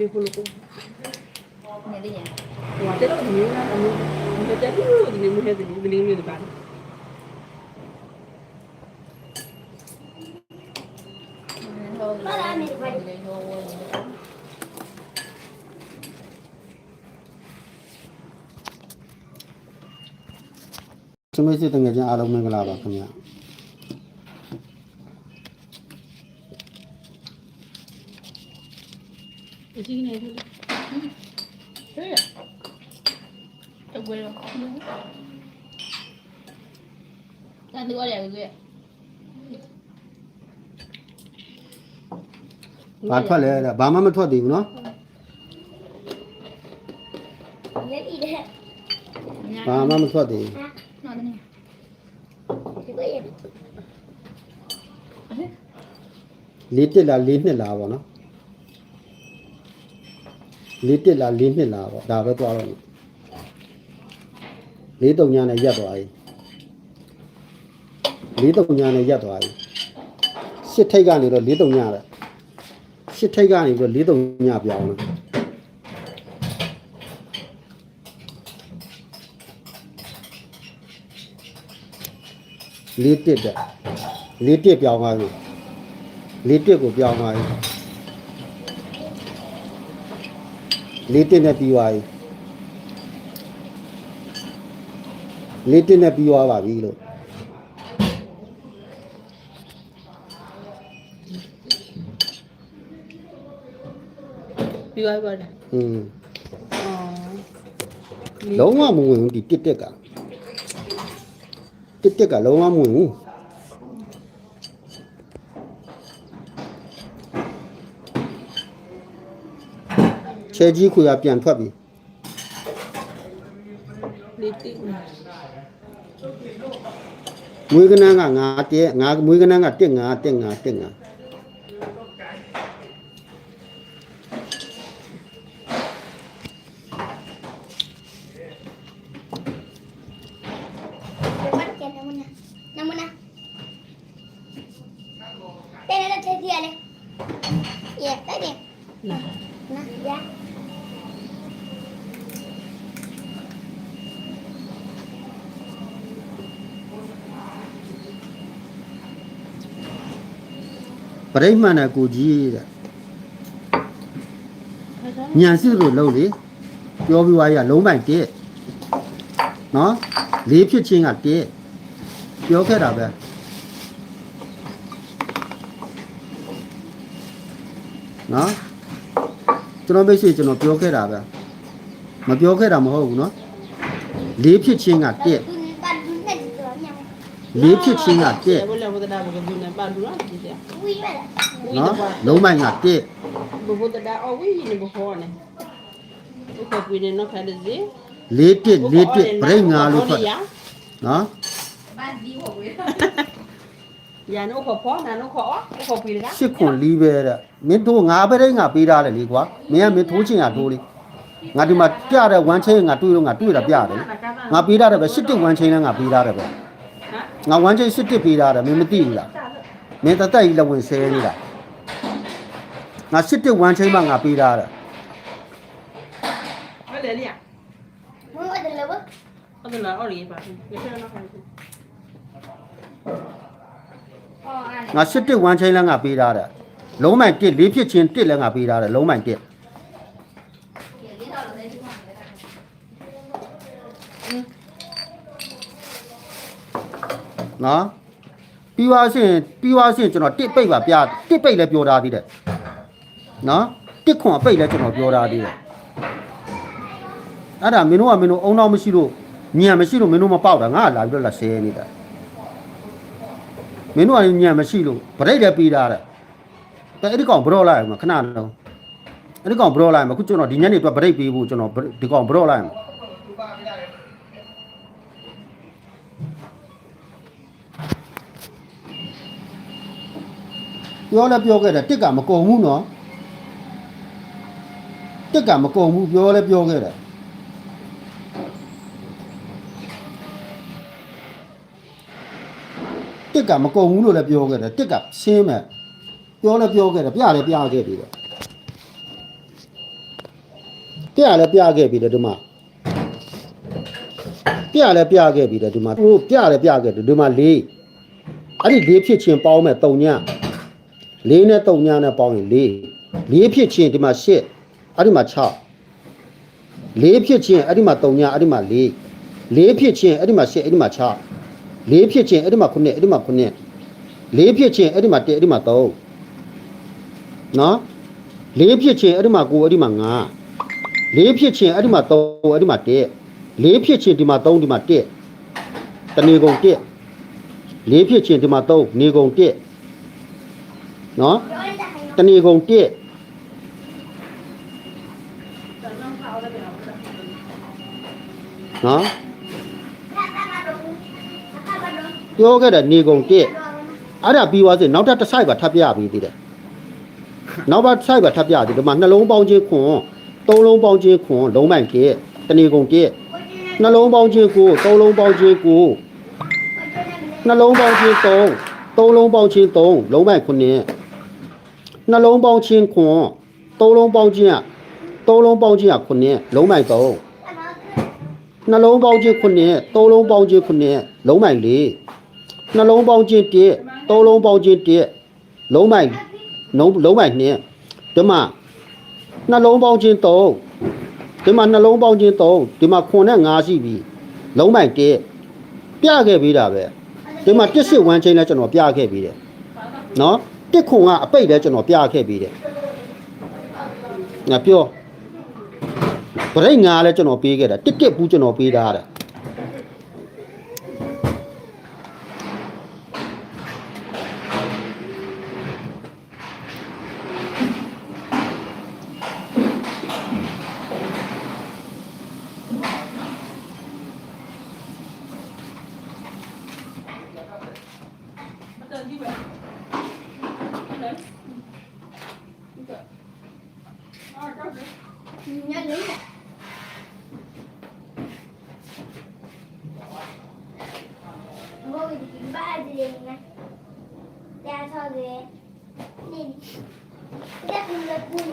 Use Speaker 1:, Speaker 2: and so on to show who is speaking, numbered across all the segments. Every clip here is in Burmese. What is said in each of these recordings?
Speaker 1: ဒီကိုလိုကို
Speaker 2: နေလေးရ
Speaker 1: ဟိုတက်တော့ဒီမျိုးလားအမျိုးဒီတက်ပြီးဒီမျိုးဟဲ့ဒီ ဒီလေးမျိုးဒီပါ
Speaker 2: ဟုတ်လားနေပါလေဟောဝေး
Speaker 3: သမီးစစ်တငယ်ချင်းအားလုံးမင်္ဂလာပါခင်ဗျာ
Speaker 1: အကြီးနေပြီ
Speaker 2: ဟဲ့တော့ဝေးတော့တန်တူရတယ်ကွယ်
Speaker 3: ဘာထွက်လဲတဲ့ဘာမှမထွက်သေးဘူးနော်
Speaker 4: လက်ဤတဲ့
Speaker 3: ဘာမှမထွက်သေးဘူး
Speaker 2: နော်တယ်
Speaker 4: ဒီကိုရ
Speaker 3: လေးတက်လားလေးနှစ်လားပေါ့နော် လေးတက်လားလေးနှစ်လားပေါ့ဒါပဲသွားတော့မယ်လေးတုံညာနဲ့ရက်သွားပြီလေးတုံညာနဲ့ရက်သွားပြီရှစ်ထိတ်ကနေတော့လေးတုံညာတဲ့ရှစ်ထိတ်ကနေပြီးတော့လေးတုံညာပြောင်းတယ်လေးတက်တဲ့လေးတက်ပြောင်းသွားပြီလေးတစ်ကိုပြောင်းသွားပြီ လေးတစ်နဲ့ပြီးသွားပြီလေးတစ်နဲ့ပြီးသွားပါပြီလို့
Speaker 1: ပြီးသွားပါလား
Speaker 3: อืม
Speaker 1: အော်
Speaker 3: လုံးဝမဝင်ဘူးဒီတစ်တက်ကတစ်တက်ကလုံးဝမဝင်ဘူး ချဲကြီးခွေကပြန်ထွက်ပြီ
Speaker 1: လေးတိ
Speaker 3: မွေးကနန်းက9တက်9မွေးကနန်းက1 9 1 9 1 9
Speaker 4: ပြိမှန်တဲ့
Speaker 3: ကိုကြီးတဲ့ညံစစ်လို့လုံးလေပြောပြီးွားရလုံးပိုင်တက်နော်လေးဖြစ်ချင်းကတက်ပြောခဲ့တာပဲနော်ကျွန်တော်မိတ်ဆွေကျွန်တော်ပြောခဲ့တာပဲမပြောခဲ့တာမဟုတ်ဘူးနော်လေးဖြစ်ချင်းကတက်
Speaker 4: သူပတ်သူနဲ့ဒီတော့ညောင်း
Speaker 3: လေးဖြစ်ချင်းကတက်
Speaker 1: ဘယ်လိုဘယ်လိုဘယ်လိုနဲ့ပါလို့လားဒီက
Speaker 4: ဝီးရလား
Speaker 3: နော်လုံးပိုင်ကတက်
Speaker 1: ဘဘတဒါအော်ဝီနေဘခေါ်နေဘခေါ်ပြီးနေနော်ခါတဲ့စီ
Speaker 3: လေးတက်လေးတက်ပြိငါလို့ထွက်တယ်နော်
Speaker 2: ဘာဒီဟောဝေး
Speaker 1: ရန်တော့ခေါ်ဖော်နာတော့ခေါ်ခေါ်ပြီးလား
Speaker 3: ရှစ်ခွန်လီးပဲတဲ့မင်းတို့ငါပဲငါပေးထားတယ်လေကွာမင်းကမင်းထိုးချင်ရထိုးလေငါဒီမှာပြတဲ့ဝမ်းချင်းငါတွေ့တော့ငါတွေ့တာပြတယ်ငါပေးထားတယ်ပဲရှစ်တစ်ဝမ်းချင်းလည်းငါပေးထားတယ်ပဲ ငါဝမ်းချင်းရှစ်တစ်ပေးထားတယ်မင်းမသိဘူးလားမင်းတသက်ကြီးလက်ဝင်ဆဲနေတာငါရှစ်တစ်ဝမ်းချင်းမှငါပေးထားတယ်
Speaker 1: ဘယ်လဲလေ
Speaker 4: မွေးတယ်လို့
Speaker 1: ဟုတ်လားအော်လေးပါဘယ်လိုလဲခါတယ်
Speaker 2: အော်အဲ့
Speaker 3: ငါရှစ်တစ်ဝမ်းချင်းလည်းငါပေးထားတယ်လုံးမိုင်တစ်လေးဖြစ်ချင်းတစ်လည်းငါပေးထားတယ်လုံးမိုင်တစ်
Speaker 2: လေးတော့လည်းဒီမှာ
Speaker 3: နော်ပြီးွားစင်ပြီးွားစင်ကျွန်တော်တစ်ပိတ်ပါပြတစ်ပိတ်လည်းပြောထားသေးတယ်နော်တစ်ခွန်ပိတ်လည်းကျွန်တော်ပြောထားသေးတယ်အဲ့ဒါမင်းတို့ကမင်းတို့အုံနောက်မရှိလို့ညံမရှိလို့မင်းတို့မပေါက်တာငါကလာပြီးတော့လာဆဲနေတာမင်းတို့ကညံမရှိလို့ဗရိတ်လည်းပေးထားတယ်តែအဲ့ဒီကောင်ဘရော့လိုက်မှာခဏလုံးအဲ့ဒီကောင်ဘရော့လိုက်မှာခုကျွန်တော်ဒီညနေတော့ဗရိတ်ပေးဖို့ကျွန်တော်ဒီကောင်ဘရော့လိုက်မှာ ပြောလည်းပြောခဲ့တယ်တစ်ကမကုံဘူးနော်တစ်ကမကုံဘူးပြောလည်းပြောခဲ့တယ်တစ်ကမကုံဘူးလို့လည်းပြောခဲ့တယ်တစ်ကရှင်းမယ်ပြောလည်းပြောခဲ့တယ်ပြလည်းပြခဲ့ပြီတယ်ပြလည်းပြခဲ့ပြီတယ်ဒီမှာပြလည်းပြခဲ့ပြီတယ်ဒီမှာဟိုပြလည်းပြခဲ့တယ်ဒီမှာလေးအဲ့ဒီလေးဖြစ်ချင်းပေါင်းမဲ့3ည လေးနဲ့3ညနဲ့ပေါင်းရင်လေးလေးဖြစ်ချင်းဒီမှာ8အဲ့ဒီမှာ6လေးဖြစ်ချင်းအဲ့ဒီမှာ3ညအဲ့ဒီမှာလေးလေးဖြစ်ချင်းအဲ့ဒီမှာ8အဲ့ဒီမှာ6လေးဖြစ်ချင်းအဲ့ဒီမှာ9အဲ့ဒီမှာ9လေးဖြစ်ချင်းအဲ့ဒီမှာ1အဲ့ဒီမှာ3နော်လေးဖြစ်ချင်းအဲ့ဒီမှာ9အဲ့ဒီမှာ9လေးဖြစ်ချင်းအဲ့ဒီမှာ3အဲ့ဒီမှာ1လေးဖြစ်ချင်းဒီမှာ3ဒီမှာ1တဏီကုံ1လေးဖြစ်ချင်းဒီမှာ3နေကုံ1 နော်တဏီကုံ1နော်ပြောခဲ့တဲ့နေကုံ1အဲ့ဒါပြီးသွားစေနောက်ထပ်တစ်ဆိုင်ပါထပ်ပြပြီးသေးတယ်နောက်ပါဆိုင်ပါထပ်ပြသေးတယ်ဒီမှာနှလုံးပေါင်းခြင်းခွန်သုံးလုံးပေါင်းခြင်းခွန်လုံးမိုင်1တဏီကုံ1နှလုံးပေါင်းခြင်းကိုသုံးလုံးပေါင်းခြင်းကိုနှလုံးပေါင်းခြင်း3သုံးလုံးပေါင်းခြင်း3လုံးမိုင်9 နှလုံးပေါင်းခြင်းခွန်သုံးလုံးပေါင်းခြင်းကသုံးလုံးပေါင်းခြင်းက9လုံးမိုင်3နှလုံးပေါင်းခြင်း9သုံးလုံးပေါင်းခြင်း9လုံးမိုင်4နှလုံးပေါင်းခြင်း1သုံးလုံးပေါင်းခြင်း1လုံးမိုင်လုံးလုံးမိုင်2ဒီမှာနှလုံးပေါင်းခြင်း3ဒီမှာနှလုံးပေါင်းခြင်း3ဒီမှာ9နဲ့5ရှိပြီလုံးမိုင်1ပြခဲ့ပြီးတာပဲဒီမှာတစ်စစ်ဝမ်းချင်းလဲကျွန်တော်ပြခဲ့ပြီးတယ်နော် တစ်ခွန်ကအပိတ်လဲကျွန်တော်ပြခဲ့ပြီးတယ်ငါပြောဗရိတ်ငါလဲကျွန်တော်ပေးခဲ့တာတစ်တစ်ဘူးကျွန်တော်ပေးထားတယ်
Speaker 4: ညလေးဘိုး ဒီဘာဒီလဲတရားဆောက်တယ်နေတက်ဘူးလေဘူး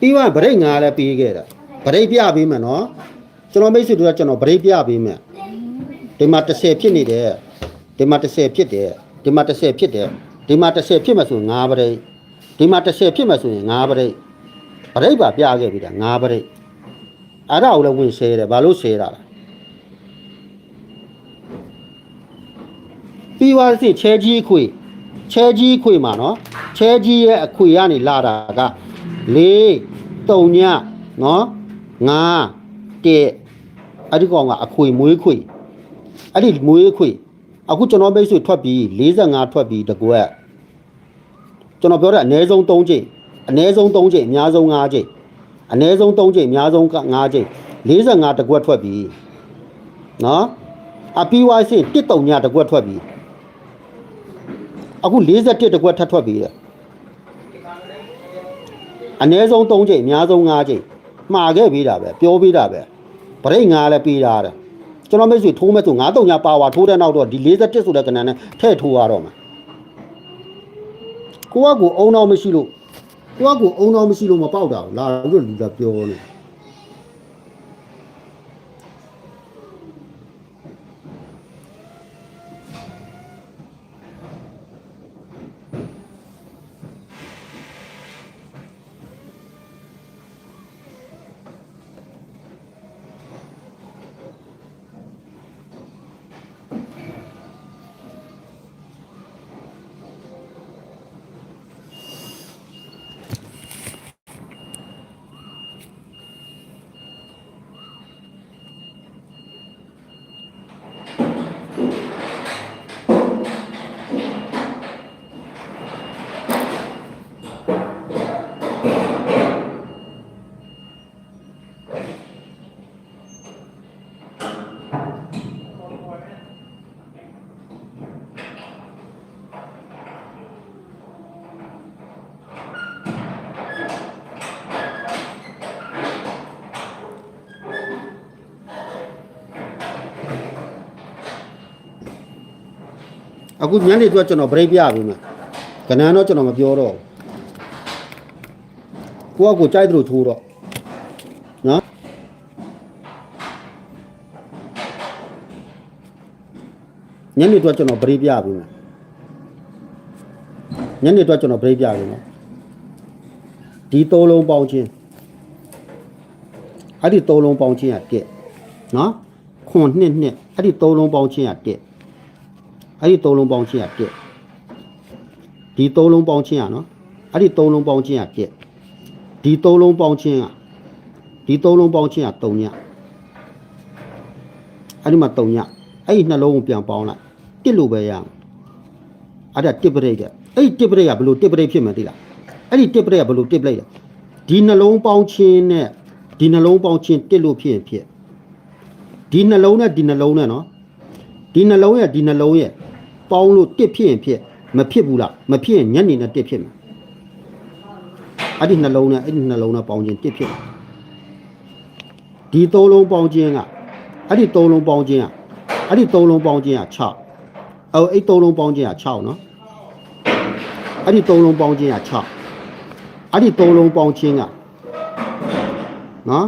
Speaker 3: ပြီးသွားရင်ဗရိတ်ငါလဲပေးခဲ့တာဗရိတ်ပြပေးမယ်နော်ကျွန်တော်မိတ်ဆွေတို့ကကျွန်တော်ဗရိတ်ပြပေးမယ်ဒီမှာ30ဖြစ်နေတယ်ဒီမှာ30ဖြစ်တယ်ဒီမှာ30ဖြစ်တယ်ဒီမှာ30ဖြစ်မှဆိုရင်5ဗရိတ်ဒီမှာ30ဖြစ်မှဆိုရင်5ဗရိတ်ဗရိတ်ပါပြခဲ့ပြီတာ5ဗရိတ်အဲ့ဒါကိုလည်းဝင်ရှဲတယ်ဘာလို့ရှဲတာလဲ ပြီးသွားစီချဲကြီးခွေချဲကြီးခွေမှာနော်ချဲကြီးရဲ့အခွေကနေလာတာက၄၃ညနော်၅တက်အဲ့ဒီကောင်ကအခွေမွေးခွေအဲ့ဒီမွေးခွေအခုကျွန်တော်မိတ်ဆွေထွက်ပြီး45ထွက်ပြီးတကွက်ကျွန်တော်ပြောတဲ့အနည်းဆုံး3ချိန်အနည်းဆုံး3ချိန်အများဆုံး5ချိန်အနည်းဆုံး3ချိန်အများဆုံး5ချိန်45တကွက်ထွက်ပြီးနော်အပြီးွားစင်1တုံညတကွက်ထွက်ပြီး အခု41တကွက်ထပ်ထွက်ပြီးတယ်အနည်းဆုံး3ချိန်အများဆုံး5ချိန်မှားခဲ့ပြီးတာပဲပြောပြီးတာပဲဗရိတ်5လည်းပြီးတာတဲ့ကျွန်တော်မိတ်ဆွေထိုးမဲ့ဆို9တုံညပါဝါထိုးတဲ့နောက်တော့ဒီ41ဆိုတဲ့ကဏ္ဍနဲ့ထည့်ထိုးရတော့မှာကိုကကိုအုံတော့မရှိလို့ကိုကကိုအုံတော့မရှိလို့မပေါက်တာဘူးလာလို့လူကပြောနေ အခုညနေအတွက်ကျွန်တော် break ပြပေးမယ်ကဏ္ဍတော့ကျွန်တော်မပြောတော့ဘူးကိုကကိုကြိုက်တယ်လို့ထိုးတော့နော်ညနေအတွက်ကျွန်တော် break ပြပေးမယ်ညနေအတွက်ကျွန်တော် break ပြပေးမယ်ဒီသုံးလုံးပေါင်းခြင်းအဲ့ဒီသုံးလုံးပေါင်းခြင်းอ่ะတက်နော်ခွန်နှစ်နှစ်အဲ့ဒီသုံးလုံးပေါင်းခြင်းอ่ะတက် အဲ့ဒီသုံးလုံးပေါင်းချင်းကတက်ဒီသုံးလုံးပေါင်းချင်းကနော်အဲ့ဒီသုံးလုံးပေါင်းချင်းကတက်ဒီသုံးလုံးပေါင်းချင်းကဒီသုံးလုံးပေါင်းချင်းက3ညအဲ့ဒီမှာ3ညအဲ့ဒီနှလုံးကိုပြန်ပေါင်းလိုက်တစ်လို့ပဲရမယ်အဲ့ဒါတစ်ပရိတ်တဲ့အဲ့ဒီတစ်ပရိတ်ကဘယ်လိုတစ်ပရိတ်ဖြစ်မှန်းသိလားအဲ့ဒီတစ်ပရိတ်ကဘယ်လိုတစ်ပရိတ်လဲဒီနှလုံးပေါင်းချင်းနဲ့ဒီနှလုံးပေါင်းချင်းတစ်လို့ဖြစ်ရင်ဖြစ်ဒီနှလုံးနဲ့ဒီနှလုံးနဲ့နော်ဒီနှလုံးရဲ့ဒီနှလုံးရဲ့ ပေါင်းလို့တစ်ဖြစ်ရင်ဖြစ်မဖြစ်ဘူးလားမဖြစ်ရင်ညနေနဲ့တစ်ဖြစ်မယ်အဲ့ဒီနှလုံးနဲ့အဲ့ဒီနှလုံးနဲ့ပေါင်းချင်းတစ်ဖြစ်မယ်ဒီသုံးလုံးပေါင်းချင်းကအဲ့ဒီသုံးလုံးပေါင်းချင်းကအဲ့ဒီသုံးလုံးပေါင်းချင်းက6အော်အဲ့သုံးလုံးပေါင်းချင်းက6နော်အဲ့ဒီသုံးလုံးပေါင်းချင်းက6အဲ့ဒီသုံးလုံးပေါင်းချင်းကနော်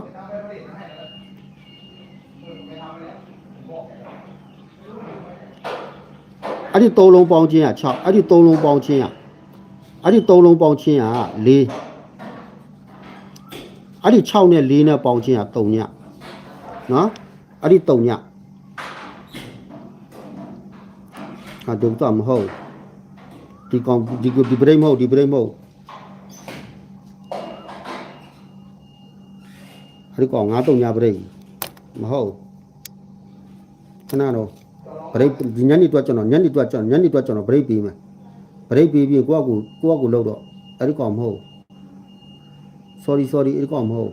Speaker 3: အဲ့ဒီသုံးလုံးပေါင်းချင်းက6အဲ့ဒီသုံးလုံးပေါင်းချင်းကအဲ့ဒီသုံးလုံးပေါင်းချင်းက4အဲ့ဒီ6နဲ့4နဲ့ပေါင်းချင်းက3ညနော်အဲ့ဒီ3ညဟာဒုတော့မဟုတ်ဒီကောင်ဒီကိုဒီဘရိတ်မဟုတ်ဒီဘရိတ်မဟုတ်အဲ့ဒီကောင်ငါ3ညဘရိတ်မဟုတ်ခဏတော့ ဘရိတ်ဒီညနေတော့ကျွန်တော်ညနေတော့ကျွန်တော်ညနေတော့ကျွန်တော်ဘရိတ်ပြီးမယ်ဘရိတ်ပြီးပြီးကိုကကိုကိုကကိုလောက်တော့အဲ့ဒီကောင်မဟုတ် sorry sorry အဲ့ဒီကောင်မဟုတ်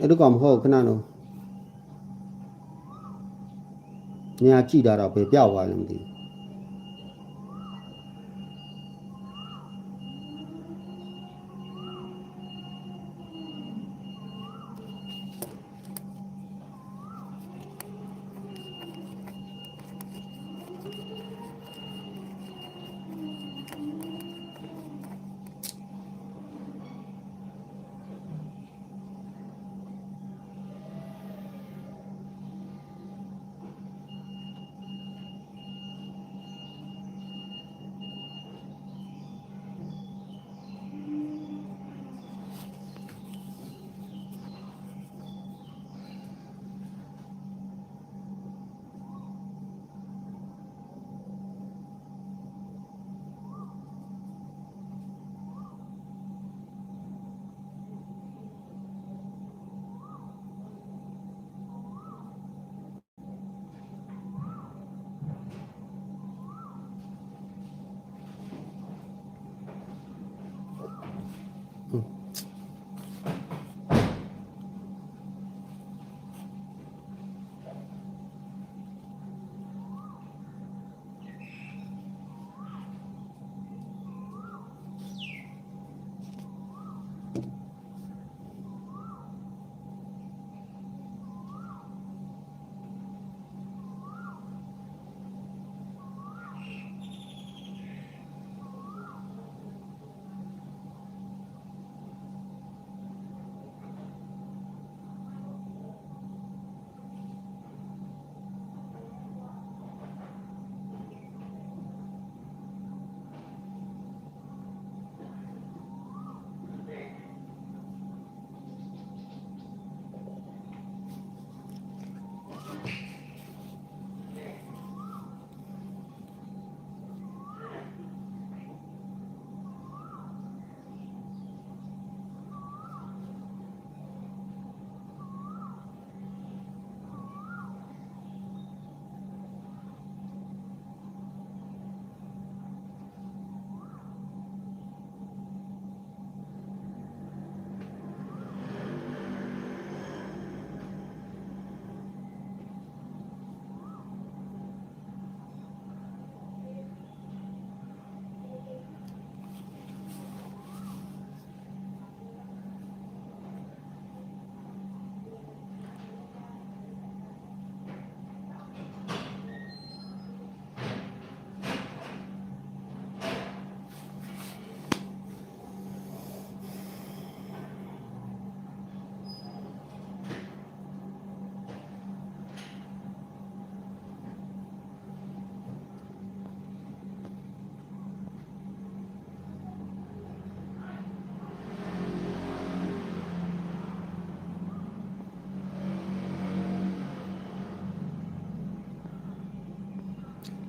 Speaker 3: အဲ့ဒီကောင်မဟုတ်ခဏတော့နေရာကြည့်တာတော့ပဲပြောက်သွားတယ်မသိဘူး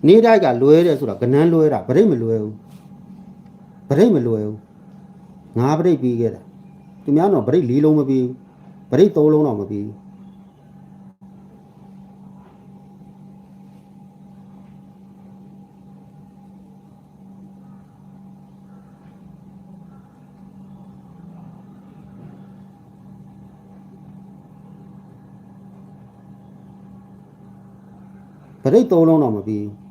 Speaker 3: နေတိုက်ကလွဲတယ်ဆိုတာကနန်းလွဲတာဗရိတ်မလွဲဘူးဗရိတ်မလွဲဘူးငါဗရိတ်ပြီးခဲ့တာသူများတော့ဗရိတ်၄လုံးမပြီးဘူးဗရိတ်၃လုံးတော့မပြီးဘူးပရိတ်သုံးလုံးတော့မပြီးဘူး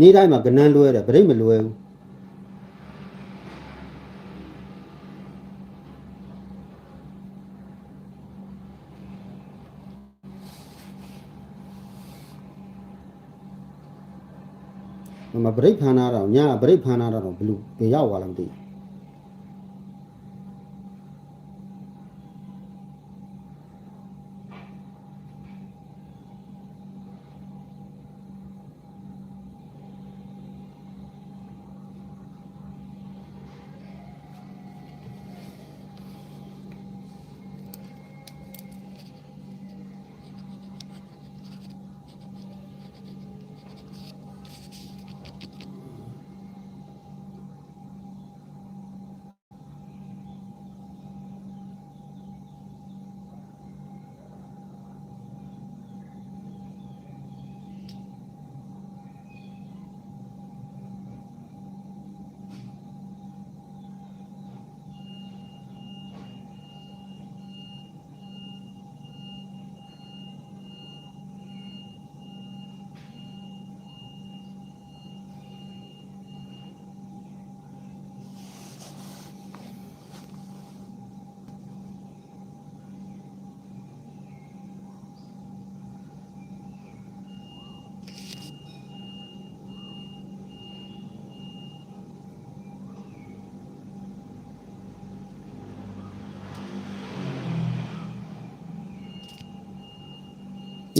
Speaker 3: နေ့တိုင်းမှာကနန်းလွဲတယ်ပရိတ်မလွဲဘူးမမပရိတ်ဖန်လာတော့ညပရိတ်ဖန်လာတော့ဘလူဘယ်ရောက်သွားလဲမသိဘူး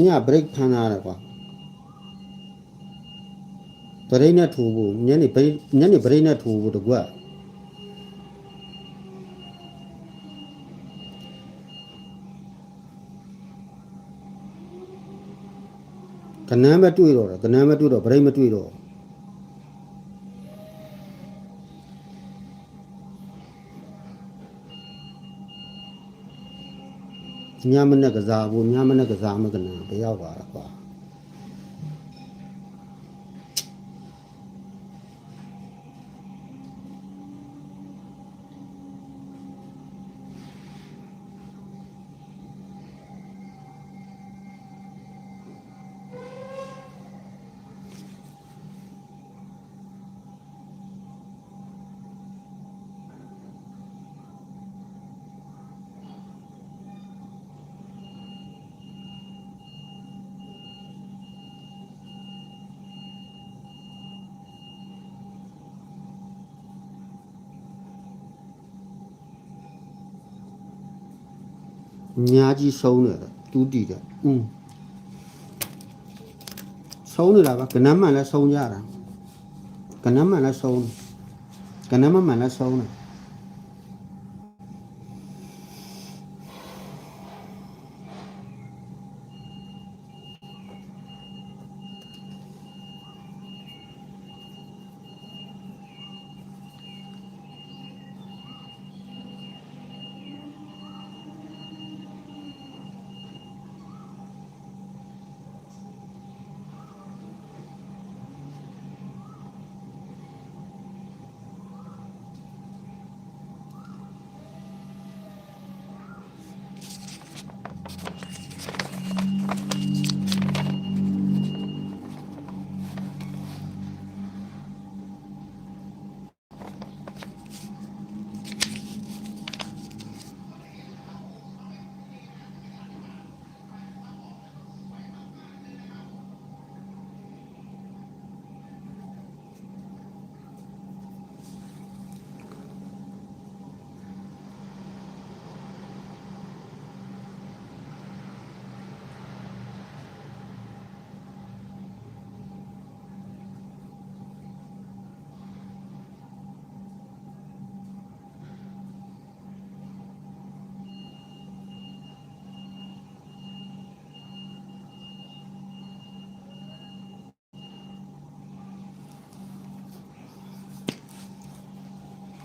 Speaker 3: ည break ဖမ်းလာတယ်ကွာဘရိတ်နဲ့ထိုးဖို့ညနေဘရိတ်ညနေဘရိတ်နဲ့ထိုးဖို့တကွကနန်းမတွေ့တော့တယ်ကနန်းမတွေ့တော့ဘရိတ်မတွေ့တော့ ညမနဲ့ကစားဖို့ညမနဲ့ကစားမကနန်းဘယ်ရောက်သွားတာကွာ အများကြီးဆုံးတယ်တူးတည်တယ်อืมဆုံးနေတာပါကနမ်းမှန်လဲဆုံးကြတာကနမ်းမှန်လဲဆုံးတယ်ကနမ်းမမှန်လဲဆုံးတယ်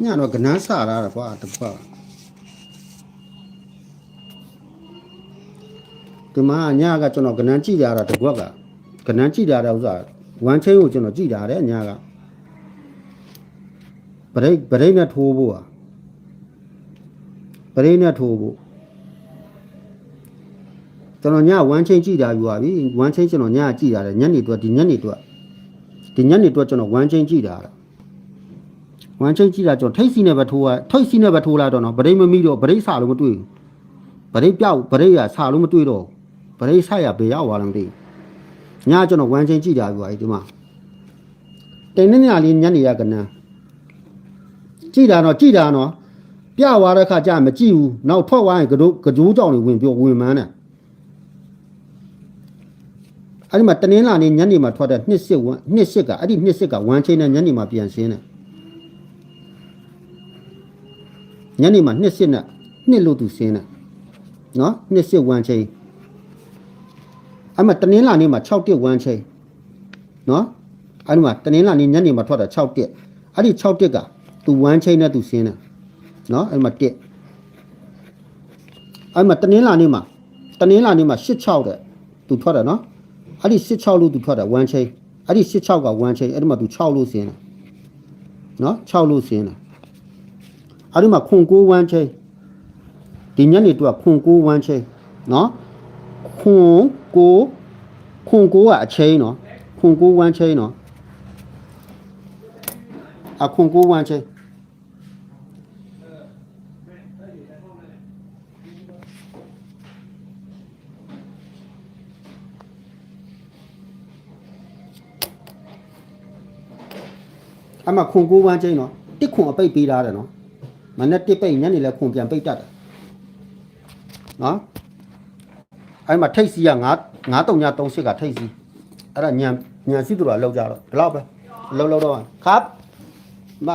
Speaker 3: ညတော့ကနန်းစရတာကွာတစ်ခွက်ဒီမှာညကကျွန်တော်ကနန်းကြည့်ကြတာတစ်ခွက်ကကနန်းကြည့်ကြတာဥစ္စာဝမ်ချင်းကိုကျွန်တော်ကြည့်တာတဲ့ညကဗရိတ်ဗရိတ်နဲ့ထိုးဖို့อ่ะဗရိတ်နဲ့ထိုးဖို့ကျွန်တော်ညဝမ်ချင်းကြည့်တာယူပါပြီဝမ်ချင်းကျွန်တော်ညကြည့်တာလေညနေတော့ဒီညနေတော့ဒီညနေတော့ကျွန်တော်ဝမ်ချင်းကြည့်တာလား ဝမ်းချင်းကြည့်တာကျွန်တော်ထိတ်စီနဲ့ပဲထိုးရထိတ်စီနဲ့ပဲထိုးလာတော့နော်ဗရိတ်မမိတော့ဗရိတ်ဆာလို့မတွေ့ဘူးဗရိတ်ပြောက်ဗရိတ်ရဆာလို့မတွေ့တော့ဘူးဗရိတ်ဆရဘေရောက်သွားလည်းမသိဘူးညကျွန်တော်ဝမ်းချင်းကြည့်တာပြီဒီမှာတင်နေညာလေးညနေရကနန်းကြည့်တာတော့ကြည့်တာနော်ပြသွားတဲ့ခါကျမကြည့်ဘူးနောက်ထွက်သွားရင်ကဒိုးကကြိုးကြောင်တွေဝင်ပြောဝင်မန်းတယ်အဲ့ဒီမှာတနင်္လာနေ့ညနေမှာထွက်တဲ့နှစ်စစ်ဝမ်းနှစ်စစ်ကအဲ့ဒီနှစ်စစ်ကဝမ်းချင်းနဲ့ညနေမှာပြန်ရှင်းတယ် ညနေမှာနှစ်စစ်နဲ့နှစ်လို့သူစင်းတယ်နော်နှစ်စစ်ဝမ်းချင်းအဲ့မှာတနင်္လာနေ့မှာ6တက်ဝမ်းချင်းနော်အဲ့ဒီမှာတနင်္လာနေ့ညနေမှာထွက်တာ6တက်အဲ့ဒီ6တက်ကသူဝမ်းချင်းနဲ့သူစင်းတယ်နော်အဲ့ဒီမှာတက်အဲ့မှာတနင်္လာနေ့မှာတနင်္လာနေ့မှာ86တဲ့သူထွက်တယ်နော်အဲ့ဒီ86လို့သူထွက်တယ်ဝမ်းချင်းအဲ့ဒီ86ကဝမ်းချင်းအဲ့ဒီမှာသူ6လို့စင်းတယ်နော်6လို့စင်းတယ် အဲ့ဒီမှာခွန်ကိုဝမ်းချင်းဒီညနေတော့ခွန်ကိုဝမ်းချင်းနော်ခွန်ကိုခွန်ကိုကအချင်းနော်ခွန်ကိုဝမ်းချင်းနော်အခွန်ကိုဝမ်းချင်းအမခွန်ကိုဝမ်းချင်းနော်တစ်ခွန်အပိတ်ပေးထားတယ်နော် မနဲ့တစ်ပိတ်ညနေလဲခွန်ပြန်ပိတ်တတ်တယ်နော်အဲ့မှာထိတ်စီက9 9 3ည38ကထိတ်စီအဲ့ဒါညံညံစီသူတော်လောက်ကြတော့ဒီလောက်ပဲလောက်လောက်တော့ခပ်မ